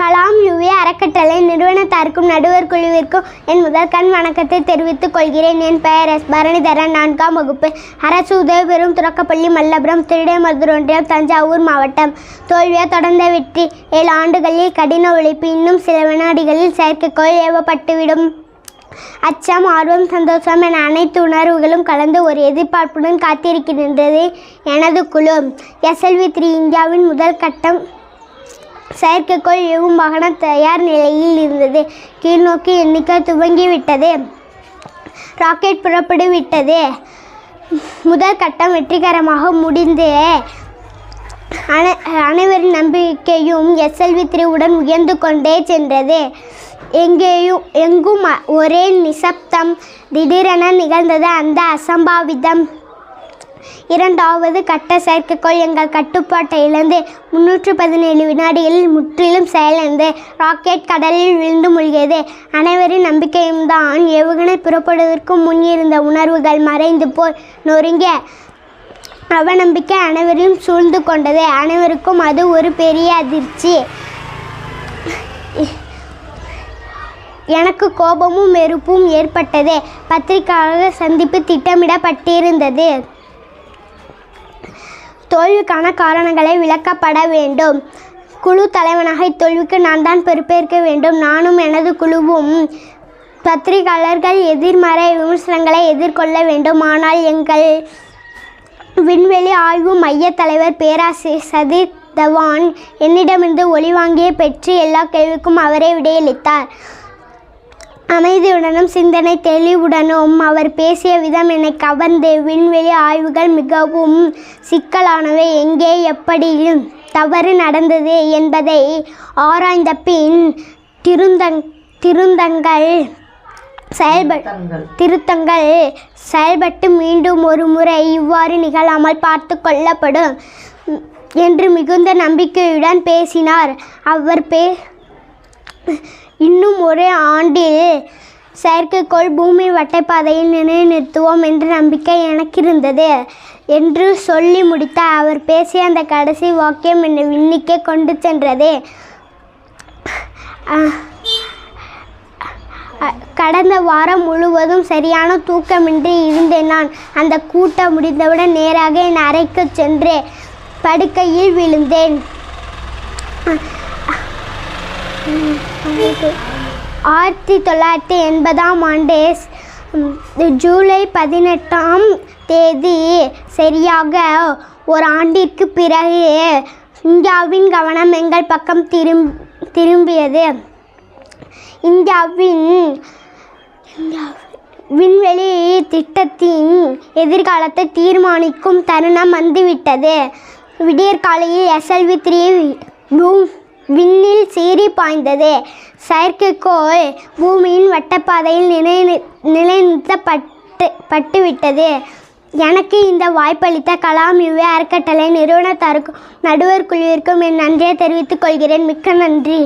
Kalam UV அறக்கட்டளை நிறுவனத்தாருக்கும் நடுவர் குழுவிற்கும் என் முதல் கண் வணக்கத்தை தெரிவித்துக் கொள்கிறேன். என் பெயர் எஸ். பரணிதரன். நான்காம் வகுப்பு. அரசு உதவிபெறும் துறக்கப்பள்ளி மல்லபுரம் திருடைமருதூர் ஒன்றியம் தஞ்சாவூர் மாவட்டம். தோல்வியா தொடர்ந்த வெற்றி. ஏழு ஆண்டுகளில் கடின உழைப்பு. இன்னும் சில வினாடிகளில் செயற்கைக்கோள் ஏவப்பட்டுவிடும். அச்சம் ஆர்வம் சந்தோஷம் என அனைத்து உணர்வுகளும் கலந்து ஒரு எதிர்பார்ப்புடன் காத்திருக்கின்றது. எனது குழு. SLV three. இந்தியாவின் முதல் கட்டம் செயற்கைக்கோள் ஏவும் வாகனம் தயார் நிலையில் இருந்தது. கீழ்நோக்கி எண்ணிக்கை துவங்கிவிட்டது. ராக்கெட் புறப்பட்டு விட்டது முதல் கட்டம் வெற்றிகரமாக முடிந்து. அனை அனைவரின் நம்பிக்கையும் எஸ்எல்வி திரிவுடன் உயர்ந்து கொண்டே சென்றது. எங்கேயும் எங்கும் ஒரே நிசப்தம். திடீரென நிகழ்ந்தது அந்த அசம்பாவிதம். இரண்டாவது கட்ட செயற்கைக்கோள் எங்கள் கட்டுப்பாட்டை இழந்து முன்னூற்று பதினேழு வினாடிகளில் முற்றிலும் செயலிழந்து ராக்கெட் கடலில் விழுந்து மூழ்கியது. அனைவரின் நம்பிக்கையும் தான் ஏவுகணை புறப்படுவதற்கு முன் இருந்த உணர்வுகள் மறைந்து போய் நொறுங்கிய அவநம்பிக்கை அனைவரையும் சூழ்ந்து கொண்டது. அனைவருக்கும் அது ஒரு பெரிய அதிர்ச்சி. எனக்கு கோபமும் வெறுப்பும் ஏற்பட்டது. பத்திரிகையாளர் சந்திப்பு திட்டமிடப்பட்டிருந்தது. தோல்விக்கான காரணங்களை விளக்கப்பட வேண்டும். குழு தலைவனாக இத்தோல்விக்கு நான் தான் பொறுப்பேற்க வேண்டும். நானும் எனது குழுவும் பத்திரிகையாளர்கள் எதிர்மறை விமர்சனங்களை எதிர்கொள்ள வேண்டும். ஆனால் எங்கள் விண்வெளி ஆய்வு மைய தலைவர் பேராசிரியர் சதீர் தவான் என்னிடமிருந்து ஒளிவாங்கிய பெற்று எல்லா கேள்விக்கும் அவரே விடையளித்தார். அமைதியுடனும் சிந்தனை தெளிவுடனும் அவர் பேசிய விதம் என்னை கவர்ந்து. விண்வெளி ஆய்வுகள் மிகவும் சிக்கலானவை. எங்கே எப்படி தவறு நடந்தது என்பதை ஆராய்ந்த பின் திருந்தங் திருந்தங்கள் செயல்ப திருத்தங்கள் செயல்பட்டு மீண்டும் ஒரு முறை இவ்வாறு நிகழாமல் பார்த்து கொள்ளப்படும் என்று மிகுந்த நம்பிக்கையுடன் பேசினார். அவர் பே இன்னும் ஒரு ஆண்டில் செயற்கைக்கோள் பூமி வட்டைப்பாதையில் நிலைநிறுத்துவோம் என்ற நம்பிக்கை எனக்கு இருந்தது என்று சொல்லி முடித்த அவர் பேசிய அந்த கடைசி வாக்கியம் என்னை விண்ணிக்கே கொண்டு சென்றது. கடந்த வாரம் முழுவதும் சரியான தூக்கமின்றி இருந்தேன் நான். அந்த கூட்டம் முடிந்தவுடன் நேராக என் அறைக்கு சென்று படுக்கையில் விழுந்தேன். ஆயிரத்தி தொள்ளாயிரத்தி எண்பதாம் ஆண்டு ஜூலை பதினெட்டாம் தேதி சரியாக ஒரு ஆண்டிற்கு பிறகு இந்தியாவின் கவனம் எங்கள் பக்கம் திரும் திரும்பியது. இந்தியாவின் விண்வெளி திட்டத்தின் எதிர்காலத்தை தீர்மானிக்கும் தருணம் வந்துவிட்டது. விடியற்காலையில் எஸ்எல்வி த்ரீ விண்ணில் சீறி பாய்ந்தது. செயற்கைக்கோள் பூமியின் வட்டப்பாதையில் நிலை நிலைநிறுத்தப்பட்டு பட்டுவிட்டது. எனக்கு இந்த வாய்ப்பளித்த கலாம் யுவே அறக்கட்டளை நிறுவனத்தாருக்கும் நடுவர் குழுவிற்கும் என் நன்றியை தெரிவித்துக் கொள்கிறேன். மிக்க நன்றி.